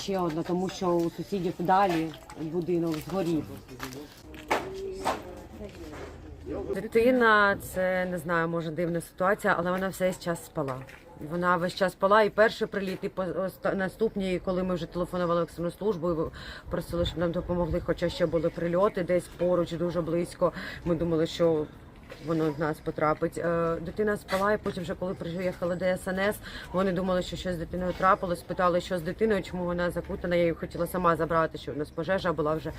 Ще одна, тому що у сусідів далі будинок згорів. Дитина, це не знаю, може дивна ситуація, але вона весь час спала. Вона весь час спала, і перший приліт, і по- оста- наступні, коли ми вже телефонували в екстрену службу, і просили, щоб нам допомогли, хоча ще були прильоти десь поруч, дуже близько. Ми думали, що воно в нас потрапить. Е, Дитина спала, і потім, вже коли приїхали ДСНС, вони думали, що щось з дитиною трапилось, питали, що з дитиною, чому вона закутана. Я її хотіла сама забрати, що у нас пожежа була вже.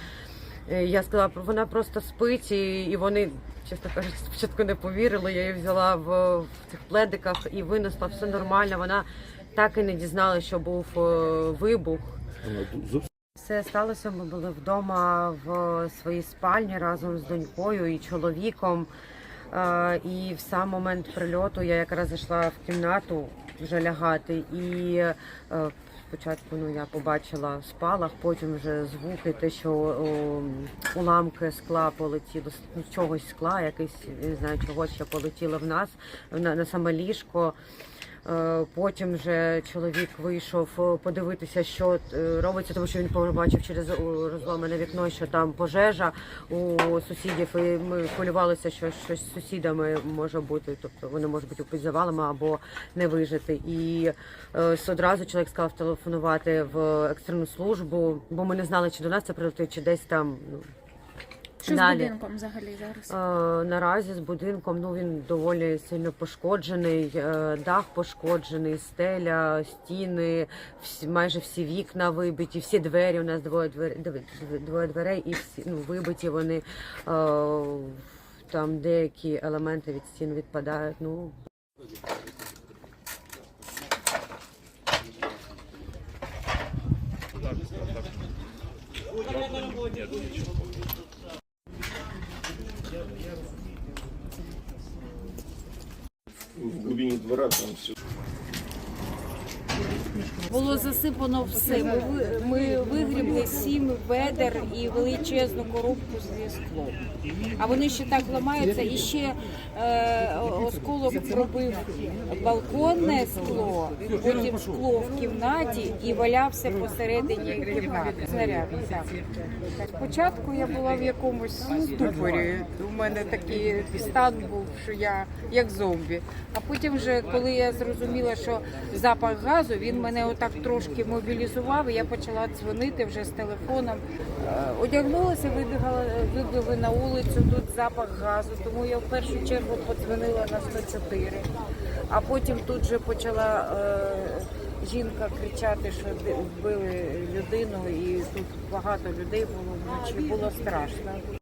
Е, Я сказала, вона просто спить, і, і вони, чесно кажучи, спочатку не повірили. Я її взяла в, в цих пледиках і винесла, все нормально. Вона так і не дізналася, що був е, вибух. Все сталося. Ми були вдома в своїй спальні разом з донькою і чоловіком. І в сам момент прильоту я якраз зайшла в кімнату вже лягати. І е, спочатку ну, я побачила спалах, потім вже звуки, те, що уламки скла полетіли, ну, чогось скла, якийсь, не знаю, чогось ще полетіло в нас на, на саме ліжко. Е, Потім вже чоловік вийшов е, подивитися, що е, робиться, тому що він побачив через о, розломане вікно, що там пожежа у сусідів. І ми хвилювалися, що щось з сусідами може бути, тобто вони можуть бути під або не вижити. І одразу чоловік сказав телефонувати в екстрену службу, бо ми не знали, чи до нас це прилетить, чи десь там. Ну, Що з будинком взагалі зараз? Е, Наразі з будинком ну він доволі сильно пошкоджений, е, дах пошкоджений, стеля, стіни, всі, майже всі вікна вибиті, всі двері. У нас двоє дверей, двоє дверей і всі ну, вибиті вони. е, Там деякі елементи від стін відпадають. Ну в глубине двора там все. Було засипано все. Ми, ми вигрібли сім ведер і величезну коробку зі склом. А вони ще так ламаються, і ще е, осколок пробив балконне скло, потім скло в кімнаті і валявся посередині кімнати. Снаряд. Спочатку я була в якомусь ступорі. У мене такий стан був, що я як зомбі. А потім, вже, коли я зрозуміла, що запах газу, він мене отак трошки мобілізував. і Я почала дзвонити вже з телефоном. Е, Одягнулася, вибігала, вибігли на вулицю. Тут запах газу. Тому я в першу чергу подзвонила на 104. А потім тут же почала е, жінка кричати, що вбили людину, і тут багато людей було вночі. Було страшно.